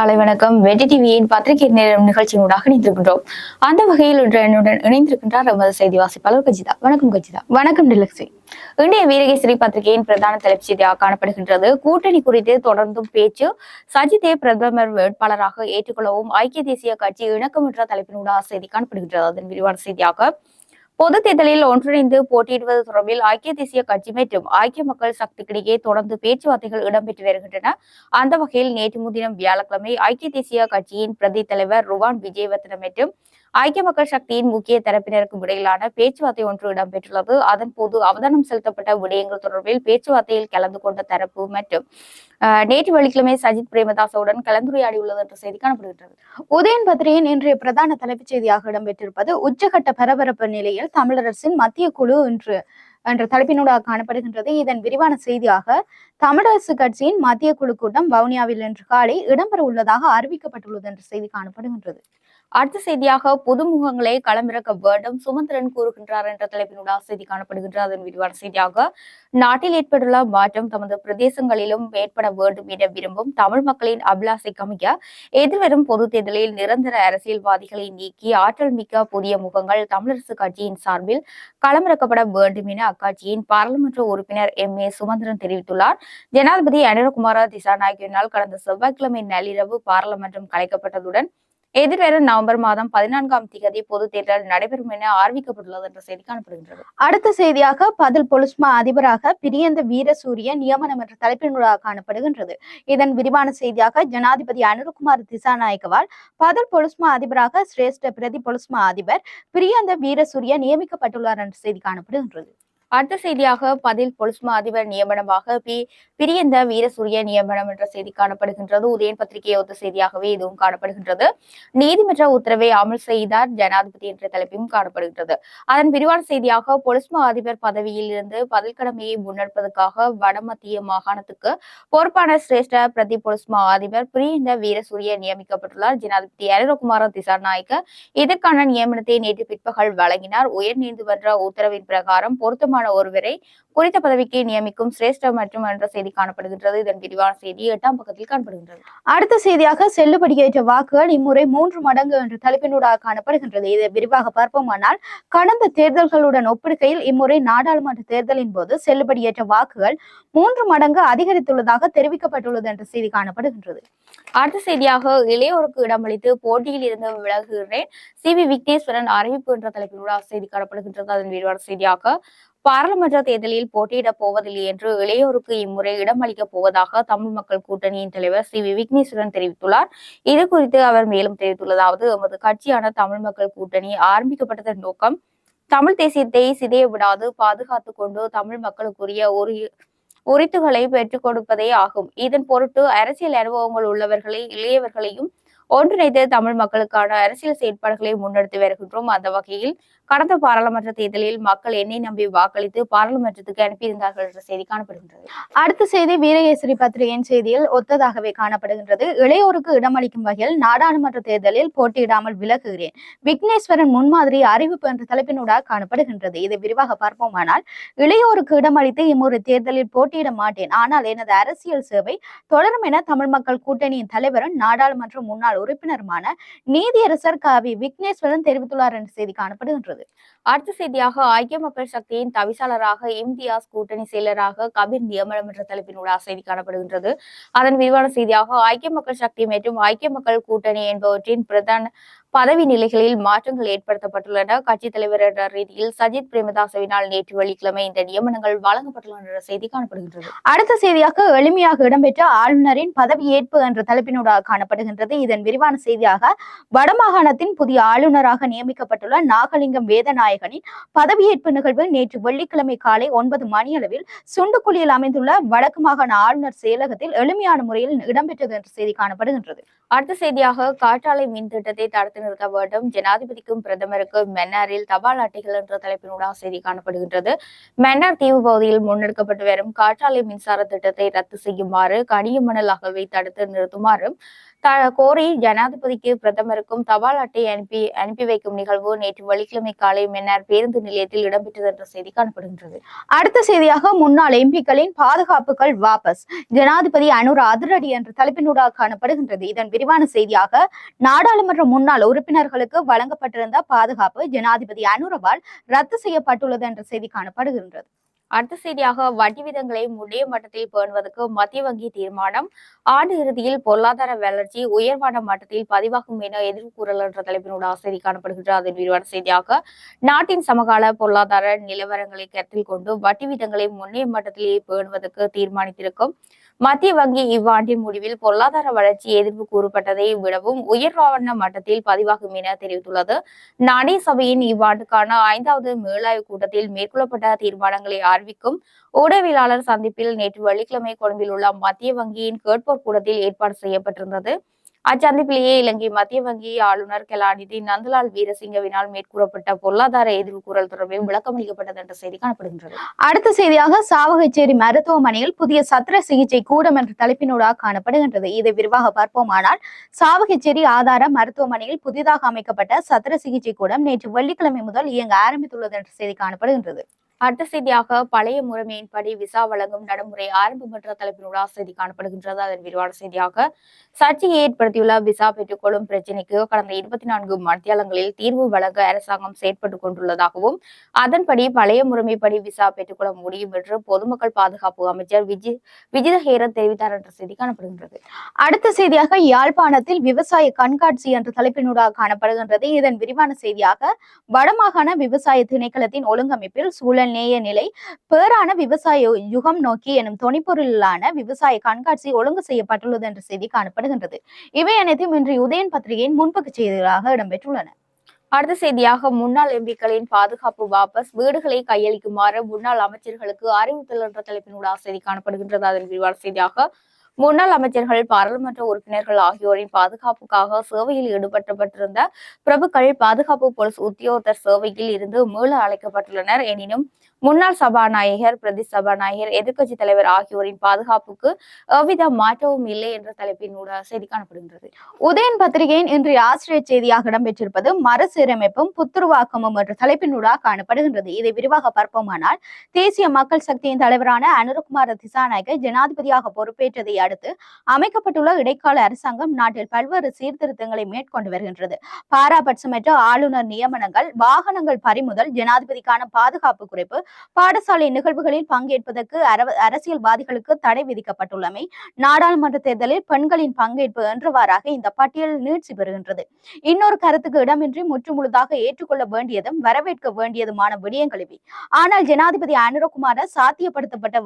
காலை வணக்கம். வெற்றி டிவியின் பத்திரிகை நேரம் நிகழ்ச்சியினூடாக இணைந்திருக்கின்றோம். அந்த வகையில் இன்று என்னுடன் இணைந்திருக்கின்றார் நமது செய்தி வாசிப்பாளர் கஜிதா. வணக்கம் கஜிதா. வணக்கம் டிலக்ஸி இன்றைய வீரகேசரி பத்திரிகையின் பிரதான தலைப்புச் செய்தியாக காணப்படுகின்றது. கூட்டணி குறித்து தொடர்ந்தும் பேச்சு சஜித்தை பிரதமர் வேட்பாளராக ஏற்றுக்கொள்ளவும் ஐக்கிய தேசிய கட்சி இணக்கமற்ற தலைப்பினூடாக செய்தி காணப்படுகின்றது. அதன் விரிவான செய்தியாக பொது தேர்தலில் ஒன்றிணைந்து போட்டியிடுவது தொடர்பில் ஐக்கிய தேசிய கட்சி மற்றும் ஐக்கிய மக்கள் சக்திக்கிடையே தொடர்ந்து பேச்சுவார்த்தைகள் இடம்பெற்று வருகின்றன. அந்த வகையில் நேற்று முன்தினம் வியாழக்கிழமை ஐக்கிய தேசிய கட்சியின் பிரதி தலைவர் ருவான் விஜயவர்தன மற்றும் ஐக்கிய மக்கள் சக்தியின் முக்கிய தரப்பினருக்கும் இடையிலான பேச்சுவார்த்தை ஒன்று இடம்பெற்றுள்ளது. அதன் போது அவதானம் செலுத்தப்பட்ட விடயங்கள் தொடர்பில் பேச்சுவார்த்தையில் கலந்து கொண்ட தரப்பு மற்றும் நேற்று வெள்ளிக்கிழமை சஜித் பிரேமதாசவுடன் கலந்துரையாடியுள்ளது என்ற செய்தி காணப்படுகின்றது. உதயன் பத்திரிகையின் இன்றைய பிரதான தலைப்புச் செய்தியாக இடம்பெற்றிருப்பது உச்சகட்ட பரபரப்பு நிலையில் தமிழரசின் மத்திய குழு இன்று என்ற தலைப்பினூடாக காணப்படுகின்றது. இதன் விரிவான செய்தியாக தமிழரசு கட்சியின் மத்திய குழு கூட்டம் வவுனியாவில் இன்று காலை இடம்பெற உள்ளதாக அறிவிக்கப்பட்டுள்ளது என்ற செய்தி காணப்படுகின்றது. அடுத்த செய்தியாக புதுமுகங்களை களமிறக்க வேண்டும். சுமந்திரன் கூறுகின்றார் என்ற தலைப்பினூடாக செய்தி காணப்படுகின்ற அதன் விரிவான செய்தியாக நாட்டில் ஏற்பட்டுள்ள மாற்றம் தமது பிரதேசங்களிலும் ஏற்பட வேண்டும் என விரும்பும் தமிழ் மக்களின் அபிலாசை அமைய எதிர்வரும் பொது தேர்தலில் நிரந்தர அரசியல்வாதிகளை நீக்கி ஆற்றல் மிக்க புதிய முகங்கள் தமிழரசு கட்சியின் சார்பில் களமிறக்கப்பட வேண்டும் என அக்கட்சியின் பாராளுமன்ற உறுப்பினர் எம். ஏ. சுமந்திரன் தெரிவித்துள்ளார். ஜனாதிபதி அனிரகுமார திசாநாயகினால் கடந்த செவ்வாய்க்கிழமை நள்ளிரவு பாராளுமன்றம் கலைக்கப்பட்டதுடன் எதிர்வரும் நவம்பர் மாதம் பதினான்காம் தேதி பொது தேர்தல் நடைபெறும் என அறிவிக்கப்பட்டுள்ளது என்ற செய்தி காணப்படுகின்றது. அடுத்த செய்தியாக பதில் பொலிஸ்மா அதிபராக பிரியந்த வீரசூரிய நியமனம் என்ற தலைப்பினூடாக காணப்படுகின்றது. இதன் விரிவான செய்தியாக ஜனாதிபதி அனுருகுமார் திசாநாயக்கவால் பதில் பொலிஸ்மா அதிபராக சிரேஷ்ட பிரதி பொலிஸ்மா அதிபர் பிரியந்த வீரசூரிய நியமிக்கப்பட்டுள்ளார் என்ற செய்தி காணப்படுகின்றது. அடுத்த செய்தியாக பதில் பொலிஸ்மா அதிபர் நியமனமாக பி பிரியந்த வீரசூரிய நியமனம் என்ற செய்தி காணப்படுகின்றது. உதயன் பத்திரிகை ஒத்த செய்தியாகவே இதுவும் காணப்படுகின்றது. நீதிமன்ற உத்தரவை அமல் செய்தார் ஜனாதிபதி என்ற தலைப்பும் காணப்படுகின்றது. அதன் விரிவான செய்தியாக பொலிஸ்மா அதிபர் பதவியில் இருந்து பதில் கடமையை முன்னெடுப்பதற்காக வடமத்திய மாகாணத்துக்கு பொறுப்பான சிரேஷ்ட பிரதி பொலிஸ்மா அதிபர் பிரியந்த வீரசூரிய நியமிக்கப்பட்டுள்ளார். ஜனாதிபதி அனிரகுமார திசாநாயக்க இதற்கான நியமனத்தை நேற்று பிற்பகல் வழங்கினார். உயர் நீதிமன்ற உத்தரவின் பிரகாரம் பொருத்தமான ஒருவரை குறித்த பதவிக்கு நியமிக்கும் சிரேஷ்ட மற்றும் என்ற செய்தி காணப்படுகின்றது. இதன் விரிவான செய்தி எட்டாம் பக்கத்தில் காணப்படுகின்றது. அடுத்த செய்தியாக செல்லுபடியேற்ற வாக்குகள் இம்முறை மூன்று மடங்கு என்ற தலைப்பினூடாக காணப்படுகின்றது. இதை விரிவாக பார்ப்போமானால் கடந்த தேர்தல்களுடன் ஒப்பிடுகையில் இம்முறை நாடாளுமன்ற தேர்தலின் போது செல்லுபடியேற்ற வாக்குகள் மூன்று மடங்கு அதிகரித்துள்ளதாக தெரிவிக்கப்பட்டுள்ளது என்ற செய்தி காணப்படுகின்றது. அடுத்த செய்தியாக இளையோருக்கு இடமளித்து போட்டியில் இருந்து விலகுகிறேன். சி வி விக்னேஸ்வரன் அறிவிப்பு என்ற தலைப்பினூடாக செய்தி காணப்படுகின்றது. அதன் விரிவான செய்தியாக பாராளுமன்ற தேர்தலில் போட்டியிடப் போவதில்லை என்று இளையோருக்கு இம்முறை இடமளிக்கப் போவதாக தமிழ் மக்கள் கூட்டணியின் தலைவர் ஸ்ரீ வி விக்னேஸ்வரன் தெரிவித்துள்ளார். இது குறித்து அவர் மேலும் தெரிவித்துள்ளதாவது எமது கட்சியான தமிழ் மக்கள் கூட்டணி ஆரம்பிக்கப்பட்டதன் நோக்கம் தமிழ் தேசியத்தை சிதைய விடாது பாதுகாத்து கொண்டு தமிழ் மக்களுக்குரிய ஒரு உரித்துகளை பெற்றுக் கொடுப்பதே ஆகும். இதன் பொருட்டு அரசியல் அனுபவங்கள் உள்ளவர்களை இளையவர்களையும் ஒன்றிணைத்து தமிழ் மக்களுக்கான அரசியல் செயற்பாடுகளை முன்னெடுத்து வருகின்றோம். அந்த வகையில் கடந்த பாராளுமன்ற தேர்தலில் மக்கள் என்னை நம்பி வாக்களித்து பாராளுமன்றத்துக்கு அனுப்பியிருந்தார்கள் என்ற செய்தி காணப்படுகின்றது. அடுத்த செய்தி வீரகேசரி பத்திரிகையின் செய்தியில் ஒத்ததாகவே காணப்படுகின்றது. இளையோருக்கு இடமளிக்கும் வகையில் நாடாளுமன்ற தேர்தலில் போட்டியிடாமல் விலகுகிறேன். விக்னேஸ்வரன் முன்மாதிரி அறிவிப்பு என்ற தலைப்பினூடாக காணப்படுகின்றது. இதை விரிவாக பார்ப்போமானால் இளையோருக்கு இடமளித்து இம்முறை தேர்தலில் போட்டியிட மாட்டேன். ஆனால் எனது அரசியல் சேவை தொடரும் என தமிழ் மக்கள் கூட்டணியின் தலைவரும் நாடாளுமன்ற முன்னாள் உறுப்பினருமான நீதியரசர் காவி விக்னேஸ்வரன் தெரிவித்துள்ளார் என்ற செய்தி காணப்படுகின்றது. அடுத்த செய்தியாக ஐக்கிய மக்கள் சக்தியின் தவிசாளராக இம்தியாஸ் கூட்டணி செயலராக கபீர் நியமனம் என்ற தலைப்பினூடாக செய்தி காணப்படுகின்றது. அதன் விரிவான செய்தியாக ஐக்கிய மக்கள் சக்தி மற்றும் ஐக்கிய மக்கள் கூட்டணி என்பவற்றின் பிரதான பதவி நிலைகளில் மாற்றங்கள் ஏற்படுத்தப்பட்டுள்ளன. கட்சித் தலைவர் என்ற ரீதியில் சஜித் பிரேமதாசவினால் நேற்று வெள்ளிக்கிழமை இந்த நியமனங்கள் வழங்கப்பட்டுள்ளன என்ற செய்தி காணப்படுகின்றது. அடுத்த செய்தியாக எளிமையாக இடம்பெற்ற ஆளுநரின் பதவியேற்பு என்ற தலைப்பினூடாக காணப்படுகின்றது. இதன் விரிவான செய்தியாக வடமாகாணத்தின் புதிய ஆளுநராக நியமிக்கப்பட்டுள்ள நாகலிங்கம் வேதநாயகனின் பதவியேற்பு நிகழ்வு நேற்று வெள்ளிக்கிழமை காலை ஒன்பது மணியளவில் சுண்டுக்குழியில் அமைந்துள்ள வடக்கு மாகாண ஆளுநர் செயலகத்தில் எளிமையான முறையில் இடம்பெற்றது என்ற செய்தி காணப்படுகின்றது. அடுத்த செய்தியாக காற்றாலை மின் திட்டத்தை தடுத்து நிறுத்த வேண்டும் ஜனாதிபதிக்கும் பிரதமருக்கும் மென்னாரில் தபால் அட்டைகள் என்ற தலைப்பினூடாக செய்தி காணப்படுகின்றது. மென்னார் தீவு பகுதியில் முன்னெடுக்கப்பட்டு வரும் காற்றாலை மின்சார திட்டத்தை ரத்து செய்யுமாறு கனிய மணல் அகழ்வை தடுத்து நிறுத்துமாறும் கோரி ஜனாதிபதிக்கு பிரதமருக்கும் தபால் அட்டை அனுப்பி அனுப்பி வைக்கும் நிகழ்வு நேற்று வெள்ளிக்கிழமை காலை மன்னார் பேருந்து நிலையத்தில் இடம்பெற்றது என்ற செய்தி காணப்படுகின்றது. அடுத்த செய்தியாக முன்னாள் எம்பிக்களின் பாதுகாப்புகள் வாபஸ். ஜனாதிபதி அனுர அதிரடி என்ற தலைப்பினூடாக காணப்படுகின்றது. இதன் விரிவான செய்தியாக நாடாளுமன்ற முன்னாள் உறுப்பினர்களுக்கு வழங்கப்பட்டிருந்த பாதுகாப்பு ஜனாதிபதி அனுரவால் ரத்து செய்யப்பட்டுள்ளது என்ற செய்தி காணப்படுகின்றது. அடுத்த செய்தியாக வட்டி விதங்களை முன்னைய மட்டத்தில் பேணுவதற்கு மத்திய வங்கி தீர்மானம். ஆண்டு இறுதியில் பொருளாதார வளர்ச்சி உயர்வான மட்டத்தில் பதிவாகும் என எதிர்ப்பு கூறல் என்ற தலைப்பினோட செய்தி காணப்படுகின்றது அதன் விரிவான செய்தியாக நாட்டின் சமகால பொருளாதார நிலவரங்களை கருத்தில் கொண்டு வட்டி விதங்களை முன்னைய மட்டத்திலேயே பேணுவதற்கு தீர்மானித்திருக்கும் மத்திய வங்கி இவ்வாண்டின் முடிவில் பொருளாதார வளர்ச்சி எதிர்ப்பு கூறப்பட்டதை விடவும் உயர்வான மட்டத்தில் பதிவாகும் என தெரிவித்துள்ளது. நாணய சபையின் இவ்வாண்டுக்கான ஐந்தாவது மேலாய்வு கூட்டத்தில் மேற்கொள்ளப்பட்ட தீர்மானங்களை அறிவிக்கும் ஊடகவியலாளர் சந்திப்பில் நேற்று வெள்ளிக்கிழமை கொழும்பில் உள்ள மத்திய வங்கியின் கேட்போர் கூட்டத்தில் ஏற்பாடு செய்யப்பட்டிருந்தது. அச்சந்திப்பிலேயே இலங்கை மத்திய வங்கி ஆளுநர் கலாநிதி நந்தலால் வீரசிங்கவினால் மேற்கூறப்பட்ட பொருளாதார எதிர்வு குரல் தொடர்பில் விளக்கமளிக்கப்பட்டது என்ற செய்தி காணப்படுகின்றது. அடுத்த செய்தியாக சாவகச்சேரி மருத்துவமனையில் புதிய சத்திர சிகிச்சை கூடம் என்ற தலைப்பினூடாக காணப்படுகின்றது. இதை விரிவாக பார்ப்போமானால் சாவகச்சேரி ஆதார மருத்துவமனையில் புதிதாக அமைக்கப்பட்ட சத்திர சிகிச்சை கூடம் நேற்று வெள்ளிக்கிழமை முதல் இயங்க ஆரம்பித்துள்ளது என்ற செய்தி காணப்படுகின்றது. அடுத்த செய்தியாக பழைய முறைமையின்படி விசா வழங்கும் நடைமுறை ஆரம்பம் என்ற தலைப்பினூடாக செய்தி காணப்படுகின்றது. அதன் விரிவான செய்தியாக சர்ச்சையை ஏற்படுத்தியுள்ள விசா பெற்றுக்கொள்ளும் பிரச்சினைக்கு கடந்த இருபத்தி நான்கு மத்தியாலங்களில் தீர்வு வழங்க அரசாங்கம் செயற்பட்டுக் கொண்டுள்ளதாகவும் அதன்படி பழைய முறைமைப்படி விசா பெற்றுக்கொள்ள முடியும் என்று பொதுமக்கள் பாதுகாப்பு அமைச்சர் விஜி விஜிதஹேரன் தெரிவித்தார் என்ற செய்தி காணப்படுகின்றது. அடுத்த செய்தியாக யாழ்ப்பாணத்தில் விவசாய கண்காட்சி என்ற தலைப்பினூடாக காணப்படுகின்றது. இதன் விரிவான செய்தியாக வடமாகாண விவசாய திணைக்களத்தின் ஒழுங்கமைப்பில் சூழல் நேய நிலை பேரான விவசாய யுகம் நோக்கி எனும் தொனிப்பொருளான விவசாய கண்காட்சி ஒழுங்கு செய்யப்பட்டுள்ளது என்ற செய்தி காணப்படுகின்றது. இவை அனைத்தும் இன்று உதயன் பத்திரிகையின் முன்பக்க செய்திகளாக இடம்பெற்றுள்ளன. அடுத்த செய்தியாக முன்னாள் எம்பிக்களின் பாதுகாப்பு வாபஸ் வீடுகளை கையளிக்குமாறு முன்னாள் அமைச்சர்களுக்கு அறிவுறுத்தல் என்ற தலைப்பினூடாக செய்தி காணப்படுகின்றது. அதன் விரிவான செய்தியாக முன்னாள் அமைச்சர்கள் பாராளுமன்ற உறுப்பினர்கள் ஆகியோரின் பாதுகாப்புக்காக சேவையில் ஈடுபட்டப்பட்டிருந்த பிரபுக்கள் பாதுகாப்பு போலீஸ் உத்தியோகத்தர் சேவையில் இருந்து மீள அழைக்கப்பட்டுள்ளனர். எனினும் முன்னாள் சபாநாயகர் பிரதி சபாநாயகர் எதிர்க்கட்சி தலைவர் ஆகியோரின் பாதுகாப்புக்கு எவ்வித மாற்றமும் இல்லை என்ற தலைப்பினூடாக செய்தி காணப்படுகின்றது. உதயன் பத்திரிகையின் இன்றைய ஆசிரியர் செய்தியாக இடம்பெற்றிருப்பது மறுசீரமைப்பும் புத்துருவாக்கமும் என்ற தலைப்பினூடாக காணப்படுகின்றது. இதை விரிவாக பார்ப்போமானால் தேசிய மக்கள் சக்தியின் தலைவரான அனுரகுமார திசாநாயகர் ஜனாதிபதியாக பொறுப்பேற்றதை அடுத்து அமைக்கப்பட்டுள்ள இடைக்கால அரசாங்கம் நாட்டில் பல்வேறு சீர்திருத்தங்களை மேற்கொண்டு வருகின்றது. பாராபட்சமற்ற ஆளுநர் நியமனங்கள் வாகனங்கள் பறிமுதல் ஜனாதிபதிக்கான பாதுகாப்பு குறைப்பு பாடசாலை நிகழ்வுகளில் பங்கேற்பதற்கு அரசியல்வாதிகளுக்கு தடை விதிக்கப்பட்டுள்ளமை நாடாளுமன்ற தேர்தலில் பெண்களின் பங்கேற்பு என்றவாறாக இந்த பட்டியல் நீட்சி பெறுகின்றது. இன்னொரு கருத்துக்கு இடமின்றி முற்றுமுழுதாக ஏற்றுக்கொள்ள வேண்டியதும் வரவேற்க வேண்டியதுமான விடயங்கள் இவை. ஆனால் ஜனாதிபதி அனுரகுமார சாத்தியப்படுத்தப்பட்ட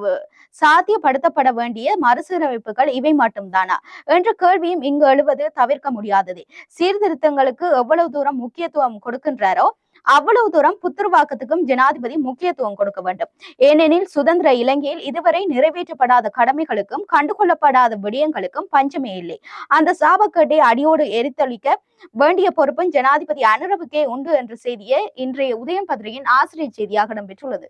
சாத்தியப்படுத்தப்பட வேண்டிய மறுசீரமைப்பு மறுசீரமைப்புகள் இவை மட்டும்தானா? என்ற கேள்வியும் இங்கு எழுவது தவிர்க்க முடியாதது. சீர்திருத்தங்களுக்கு எவ்வளவு தூரம் முக்கியத்துவம் கொடுக்கின்றாரோ அவ்வளவு தூரம் புத்துருவாக்கத்துக்கும் ஜனாதிபதி முக்கியத்துவம் கொடுக்க வேண்டும். ஏனெனில் சுதந்திர இலங்கையில் இதுவரை நிறைவேற்றப்படாத கடமைகளுக்கும் கண்டுகொள்ளப்படாத விடயங்களுக்கும் பஞ்சமே இல்லை. அந்த சாபக்கேட்டை அடியோடு எரித்தளிக்க வேண்டிய பொறுப்பும் ஜனாதிபதி அனுரவுக்கே உண்டு என்ற செய்தியை இன்றைய உதயம் பத்திரிகையின் ஆசிரியர் செய்தியாக இடம்பெற்றுள்ளது.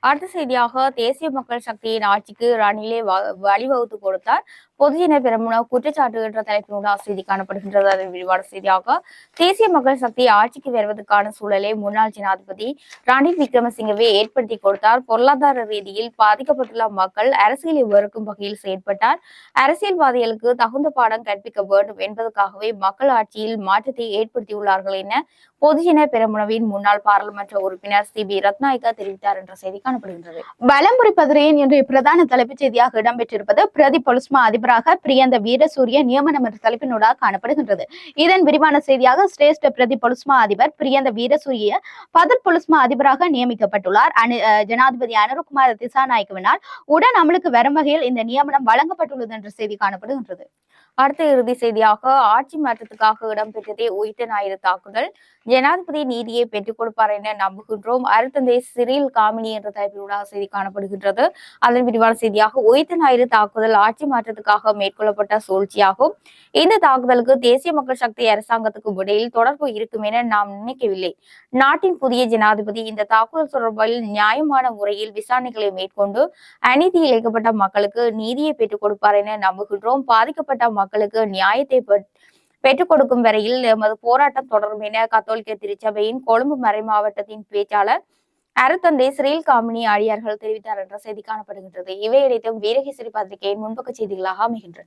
அடுத்த செய்தியாக தேசிய மக்கள் சக்தியின் ஆட்சிக்கு ரணிலே வ- வழிவகுத்து கொடுத்தார். பொதுஜன பெருமுன குற்றச்சாட்டுகின்ற தலைப்பினூடாக செய்தி காணப்படுகின்றது. அதன் விரிவான செய்தியாக தேசிய மக்கள் சக்தி ஆட்சிக்கு வருவதற்கான சூழலை முன்னாள் ஜனாதிபதி ரணில் விக்ரமசிங்கவே ஏற்படுத்தி கொடுத்தார். பொருளாதார ரீதியில் பாதிக்கப்பட்டுள்ள மக்கள் அரசியலை வெறுக்கும் வகையில் செயற்பட்டார். அரசியல்வாதிகளுக்கு தகுந்த பாடம் கற்பிக்க வேண்டும் என்பதற்காகவே மக்கள் ஆட்சியில் மாற்றத்தை ஏற்படுத்தியுள்ளார்கள் என பொதுஜன பெருமுனவின் முன்னாள் பாராளுமன்ற உறுப்பினர் சி. பி ரத்நாயகா தெரிவித்தார் என்ற செய்தி காணப்படுகின்றது. வலம்புரி பத்திரிகையின் என்று பிரதான தலைப்புச் செய்தியாக இடம்பெற்றிருப்பது பிரதி பொலிஸ்மா தலைவராக பிரியந்த வீரசூரிய நியமனம் என்ற தலைப்பினூடாக காணப்படுகின்றது. இதன் விரிவான செய்தியாக சிரேஷ்ட பிரதி பொலிஸ்மா அதிபர் பிரியந்த வீரசூரிய பதர் பொலிஸ்மா அதிபராக நியமிக்கப்பட்டுள்ளார். அனு ஜனாதிபதி அனுரகுமார திசாநாயக்கவினால் உடன் அமலுக்கு வரும் வகையில் இந்த நியமனம் வழங்கப்பட்டுள்ளது என்ற செய்தி காணப்படுகின்றது. அடுத்த இறுதி செய்தியாக ஆட்சி மாற்றத்துக்காக இடம்பெற்றதே உயிர்த்த ஞாயிறு தாக்குதல். ஜனாதிபதி நீதியை பெற்றுக் கொடுப்பார் என நம்புகின்றோம். அருத்தந்தை சிறில் காமினி என்ற தலைப்பிலூடாக செய்தி காணப்படுகின்றது. அதன் விரிவான செய்தியாக உயிர்த்த ஞாயிறு தாக்குதல் ஆட்சி மாற்றத்துக்காக மேற்கொள்ளப்பட்ட சூழ்ச்சியாகும். இந்த தாக்குதலுக்கு தேசிய மக்கள் சக்தி அரசாங்கத்துக்கு இடையில் தொடர்பு இருக்கும் என நாம் நினைக்கவில்லை. நாட்டின் புதிய ஜனாதிபதி இந்த தாக்குதல் தொடர்பில் நியாயமான முறையில் விசாரணைகளை மேற்கொண்டு அநீதி இழைக்கப்பட்ட மக்களுக்கு நீதியை பெற்றுக் கொடுப்பார் என நம்புகின்றோம். பாதிக்கப்பட்ட மக்களுக்கு நியாயத்தை பெற்றுக் கொடுக்கும் வரையில் எமது போராட்டம் தொடரும் என கத்தோலிக்க திருச்சபையின் கொழும்பு மறை மாவட்டத்தின் பேச்சாளர் அருத்தந்தை சிறையில் காமினி ஆடியார்கள் தெரிவித்தார் என்ற செய்தி காணப்படுகின்றது. இவை அனைத்தும் வீரகேசரி பத்திரிகையின் முன்பக்க செய்திகளாக அமைகின்றன.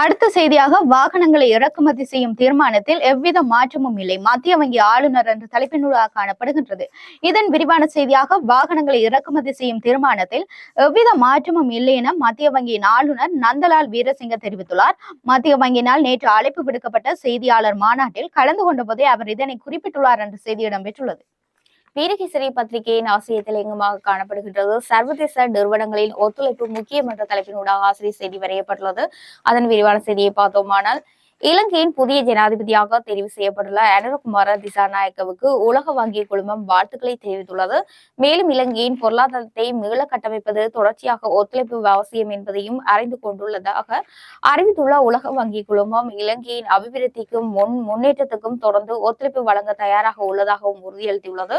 அடுத்த செய்தியாக வாகனங்களை இறக்குமதி செய்யும் தீர்மானத்தில் எவ்வித மாற்றமும் இல்லை. மத்திய வங்கி ஆளுநர் என்ற தலைப்பினூடாக காணப்படுகின்றது. இதன் விரிவான செய்தியாக வாகனங்களை இறக்குமதி செய்யும் தீர்மானத்தில் எவ்வித மாற்றமும் இல்லை என மத்திய வங்கியின் ஆளுநர் நந்தலால் வீரசிங்க தெரிவித்துள்ளார். மத்திய வங்கியினால் நேற்று அழைப்பு விடுக்கப்பட்ட செய்தியாளர் மாநாட்டில் கலந்து கொண்ட போதே அவர் இதனை குறிப்பிட்டுள்ளார் என்ற செய்தி இடம்பெற்றுள்ளது. வீரகேசரி பத்திரிகையின் ஆசிரியர் தலையங்கமாக காணப்படுகின்றது? சர்வதேச நிறுவனங்களின் ஒத்துழைப்பு முக்கியம் என்ற தலைப்பினூடாக ஆசிரியர் செய்தி வரையப்பட்டுள்ளது. அதன் விரிவான செய்தியை பார்த்தோமானால் இலங்கையின் புதிய ஜனாதிபதியாக தெரிவு செய்யப்பட்டுள்ள அனுரகுமார திசாநாயக்கவுக்கு உலக வங்கி குழுமம் வாழ்த்துக்களை தெரிவித்துள்ளது. மேலும் இலங்கையின் பொருளாதாரத்தை மீள கட்டமைப்பது தொடர்ச்சியாக ஒத்துழைப்பு அவசியம் என்பதையும் அறிந்து கொண்டுள்ளதாக அறிவித்துள்ள உலக வங்கி குழுமம் இலங்கையின் அபிவிருத்திக்கும் முன் முன்னேற்றத்துக்கும் தொடர்ந்து ஒத்துழைப்பு வழங்க தயாராக உள்ளதாகவும் உறுதியளித்துள்ளது.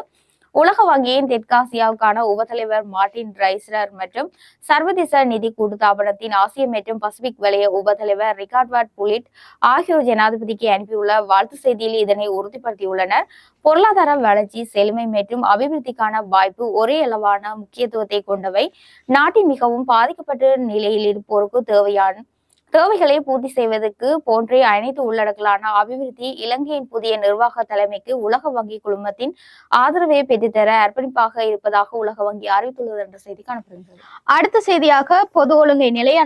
உலக வங்கியின் தெற்காசியாவுக்கான உபத்தலைவர் மார்டின் ரைஸ்ரர் மற்றும் சர்வதேச நிதி கூட்டுத்தாபனத்தின் ஆசிய மற்றும் பசிபிக் வலய உபத்தலைவர் ரிகார்ட்வாட் புலிட் ஆகியோர் ஜனாதிபதிக்கு அனுப்பியுள்ள வாழ்த்து செய்தியில் இதனை உறுதிப்படுத்தியுள்ளனர். பொருளாதார வளர்ச்சி செழுமை மற்றும் அபிவிருத்திக்கான வாய்ப்பு ஒரே அளவான முக்கியத்துவத்தை கொண்டவை. நாட்டின் மிகவும் பாதிக்கப்பட்ட நிலையில் இருப்போருக்கு தேவையான தேவைகளை பூர்த்தி செய்வதற்கு போன்றே அனைத்து உள்ளடக்கலான அபிவிருத்தி இலங்கையின் புதிய நிர்வாக தலைமைக்கு உலக வங்கி குழுமத்தின் ஆதரவை பெற்றுத்தர அர்ப்பணிப்பாக இருப்பதாக உலக வங்கி அறிவித்துள்ளது என்ற செய்தி காணப்படுகிறது அடுத்த செய்தியாக பொது ஒழுங்கை நிலைய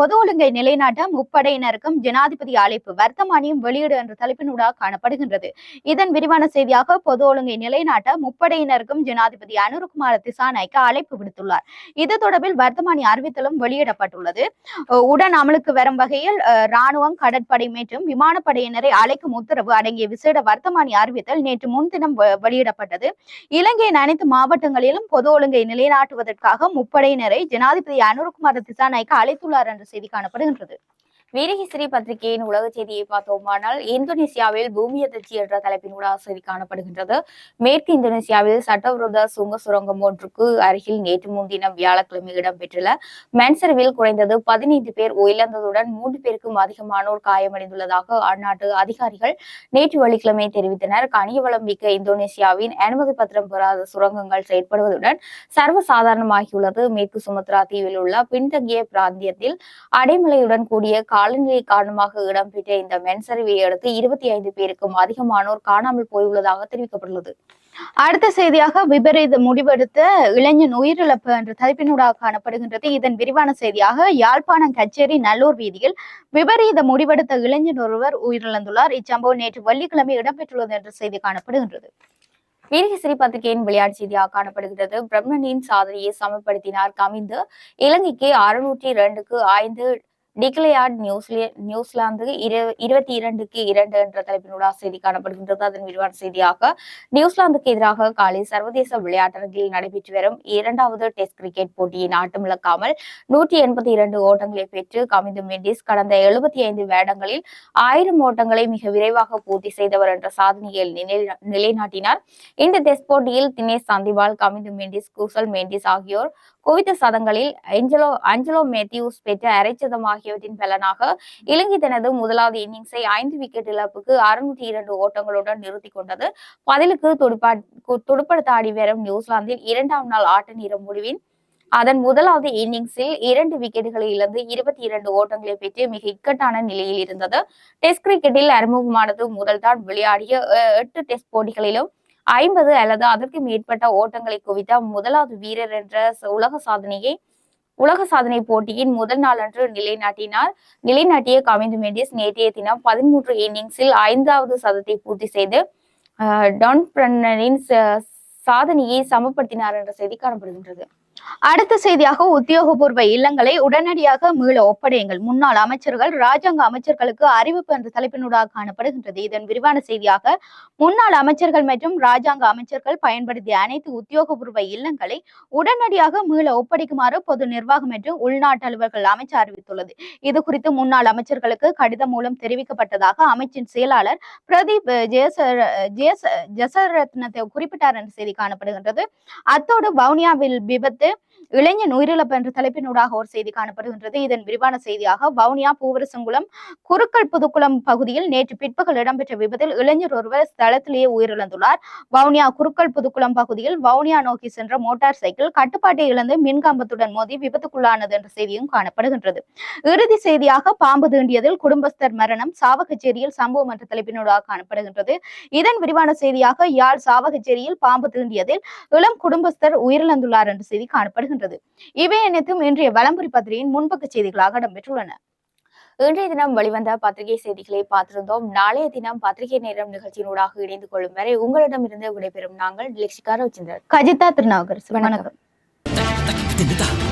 பொது ஒழுங்கை நிலைநாட்ட முப்படையினருக்கும் ஜனாதிபதி அழைப்பு வர்த்தமானியும் வெளியீடு என்ற தலைப்பினூடாக காணப்படுகின்றது. இதன் விரிவான செய்தியாக பொது ஒழுங்கை நிலைநாட்ட முப்படையினருக்கும் ஜனாதிபதி அனுருகுமார திசாநாய்க்கு அழைப்பு விடுத்துள்ளார். இது தொடர்பில் வர்த்தமானி அறிவித்தலும் வெளியிடப்பட்டுள்ளது. உடன் அமலுக்கு வரும் வகையில் ராணுவம் கடற்படை மற்றும் விமானப்படையினரை அழைக்கும் உத்தரவு அடங்கிய விசேட வர்த்தமானி அறிவித்தல் நேற்று முன்தினம் வெளியிடப்பட்டது. இலங்கையின் அனைத்து மாவட்டங்களிலும் பொது ஒழுங்கை நிலைநாட்டுவதற்காக முப்படையினரை ஜனாதிபதி அனுர்குமார் திசாநாய்க்கு அழைத்துள்ளார் என்ற செய்தி காணப்படுகின்றது. வீரகேசரி பத்திரிகையின் உலக செய்தியை பார்த்தோமானால் இந்தோனேசியாவில் பூமி அதிர்ச்சி என்ற தலைப்பினூடாக செய்தி காணப்படுகின்றது. மேற்கு இந்தோனேசியாவில் சட்டவிரோத சுங்க சுரங்கம் ஒன்றுக்கு அருகில் நேற்று முன்தினம் வியாழக்கிழமை இடம்பெற்றுள்ள மென்சர்வில் குறைந்தது பதினைந்து பேர் உயிரிழந்ததுடன் மூன்று பேருக்கும் அதிகமானோர் காயமடைந்துள்ளதாக அந்நாட்டு அதிகாரிகள் நேற்று வெள்ளிக்கிழமை தெரிவித்தனர். கனியவளம் மிக்க இந்தோனேசியாவின் அனுமதி பத்திரம் பெறாத சுரங்கங்கள் செயற்படுவதுடன் சர்வசாதாரணமாகியுள்ளது. மேற்கு சுமத்ரா தீவில் உள்ள பின்தங்கிய பிராந்தியத்தில் அடைமலையுடன் கூடிய காலநிலை காரணமாக இடம்பெற்ற இந்த மென்சரிவை அடுத்து இருபத்தி ஐந்து பேருக்கும் அதிகமானோர் காணாமல் போயுள்ளதாக தெரிவிக்கப்பட்டுள்ளது. அடுத்த செய்தியாக விபரீத முடிவெடுத்த இளைஞன் உயிரிழப்பு என்ற தலைப்பினூடாக காணப்படுகின்றது. இதன் விரிவான செய்தியாக யாழ்ப்பாணம் கச்சேரி நல்லூர் வீதியில் விபரீத முடிவெடுத்த இளைஞன் ஒருவர் உயிரிழந்துள்ளார். இச்சம்பவம் நேற்று வெள்ளிக்கிழமை இடம்பெற்றுள்ளது என்ற செய்தி காணப்படுகின்றது. வீரகேசரி பத்திரிகையின் விளையாட்டு செய்தியாக காணப்படுகிறது பிரம்மனின் சாதனையை சமப்படுத்தினார் கமிந்து இலங்கைக்கு அறுநூற்றி இரண்டுக்கு ஐந்து டிக்ளையார்ட் நியூசிலே நியூசிலாந்து இருபத்தி இரண்டுக்கு இரண்டு என்ற தலைப்பினூடாக செய்தி காணப்படுகின்றது. அதன் விரிவான செய்தியாக நியூசிலாந்துக்கு எதிராக காலை சர்வதேச விளையாட்டரங்கில் நடைபெற்று வரும் இரண்டாவது டெஸ்ட் கிரிக்கெட் போட்டியின் ஆட்டமிழக்காமல் நூற்றி எண்பத்தி இரண்டு ஓட்டங்களை பெற்று கமிந்து மெண்டிஸ் கடந்த எழுபத்தி ஐந்து வேடங்களில் ஆயிரம் ஓட்டங்களை மிக விரைவாக பூர்த்தி செய்தவர் என்ற சாதனையை நிலைநாட்டினார். இந்த டெஸ்ட் போட்டியில் தினேஷ் சந்திவால் கமிந்து மெண்டிஸ் குசல் மெண்டிஸ் ஆகியோர் குவித்த சதங்களில் அஞ்சலோ அஞ்சலோ மேத்யூஸ் பெற்ற அரைச்சதம் ஆகியவற்றின் பலனாக இலங்கை தனது முதலாவது இன்னிங்ஸை ஐந்து விக்கெட் இழப்புக்கு அறுநூற்றி இரண்டு ஓட்டங்களுடன் நிறுத்தி கொண்டது. பதிலுக்கு துடுப்பா கு- துடுப்படுத்த ஆடி வரும் நியூசிலாந்தில் இரண்டாம் நாள் ஆட்ட நேர முடிவின் அதன் முதலாவது இன்னிங்ஸில் இரண்டு விக்கெட்டுகளை இழந்து இருபத்தி இரண்டு ஓட்டங்களை பெற்று மிக இக்கட்டான நிலையில் இருந்தது. டெஸ்ட் கிரிக்கெட்டில் அறிமுகமானது முதல்தான் விளையாடிய அஹ், எட்டு டெஸ்ட் போட்டிகளிலும் ஐம்பது அல்லது அதற்கு மேற்பட்ட ஓட்டங்களை குவித்த முதலாவது வீரர் என்ற உலக சாதனையை உலக சாதனை போட்டியின் முதல் நாளன்று நிலைநாட்டினார். நிலைநாட்டிய கவிந்து மெண்டிஸ் நேற்றைய தினம் பதிமூன்று இன்னிங்ஸில் ஐந்தாவது சதத்தை பூர்த்தி செய்து டான் பிரன்னரின் சாதனையை சமப்படுத்தினார் என்ற செய்தி காணப்படுகின்றது அடுத்த செய்தியாக உத்தியோகபூர்வ இல்லங்களை உடனடியாக மீள ஒப்படையுங்கள். முன்னாள் அமைச்சர்கள் ராஜாங்க அமைச்சர்களுக்கு அறிவிப்பு என்ற தலைப்பினூடாக காணப்படுகின்றது. இதன் விரிவான செய்தியாக முன்னாள் அமைச்சர்கள் மற்றும் ராஜாங்க அமைச்சர்கள் பயன்படுத்திய அனைத்து உத்தியோகபூர்வ இல்லங்களை உடனடியாக மீள ஒப்படைக்குமாறு பொது நிர்வாகம் மற்றும் உள்நாட்டு அலுவல்கள் அமைச்சு அறிவித்துள்ளது. இது குறித்து முன்னாள் அமைச்சர்களுக்கு கடிதம் மூலம் தெரிவிக்கப்பட்டதாக அமைச்சின் செயலாளர் பிரதீப் அஹ், ஜெயச ஜெயச ஜெசரத்னத்தை குறிப்பிட்டார் என்ற செய்தி காணப்படுகின்றது. அத்தோடு வவுனியாவில் விபத்து இளைஞன் உயிரிழப்பு என்ற தலைப்பினூடாக ஒரு செய்தி காணப்படுகின்றது. இதன் விரிவான செய்தியாக வவுனியா பூவரசங்குளம் குறுக்கல் புதுக்குளம் பகுதியில் நேற்று பிற்பகல் இடம்பெற்ற விபத்தில் இளைஞர் ஒருவர் ஸ்தலத்திலேயே உயிரிழந்துள்ளார். வவுனியா குறுக்கல் புதுக்குளம் பகுதியில் வவுனியா நோக்கி சென்ற மோட்டார் சைக்கிள் கட்டுப்பாட்டை இழந்து மின்கம்பத்துடன் மோதி விபத்துக்குள்ளானது என்ற செய்தியும் காணப்படுகின்றது. இறுதி செய்தியாக பாம்பு தீண்டியதில் குடும்பஸ்தர் மரணம் சாவகச்சேரியில் சம்பவம் என்ற தலைப்பினூடாக காணப்படுகின்றது. இதன் விரிவான செய்தியாக யாழ் சாவகச்சேரியில் பாம்பு தீண்டியதில் இளம் குடும்பஸ்தர் உயிரிழந்துள்ளார் என்ற செய்தி காண காணப்படுகின்றது. இவை அனைத்தும் இன்றைய வலம்புரி பத்திரிகையின் முன்பக்க செய்திகளாக இடம்பெற்றுள்ளன. இன்றைய தினம் வெளிவந்த பத்திரிகை செய்திகளை பார்த்திருந்தோம். நாளைய தினம் பத்திரிகை நேரம் நிகழ்ச்சியினூடாக இணைந்து கொள்ளும் வரை உங்களிடமிருந்து விடைபெறும் நாங்கள் லெக்ஷிகா ரவிச்சந்திரன் கஜிதா வணக்கம். வணக்கம்.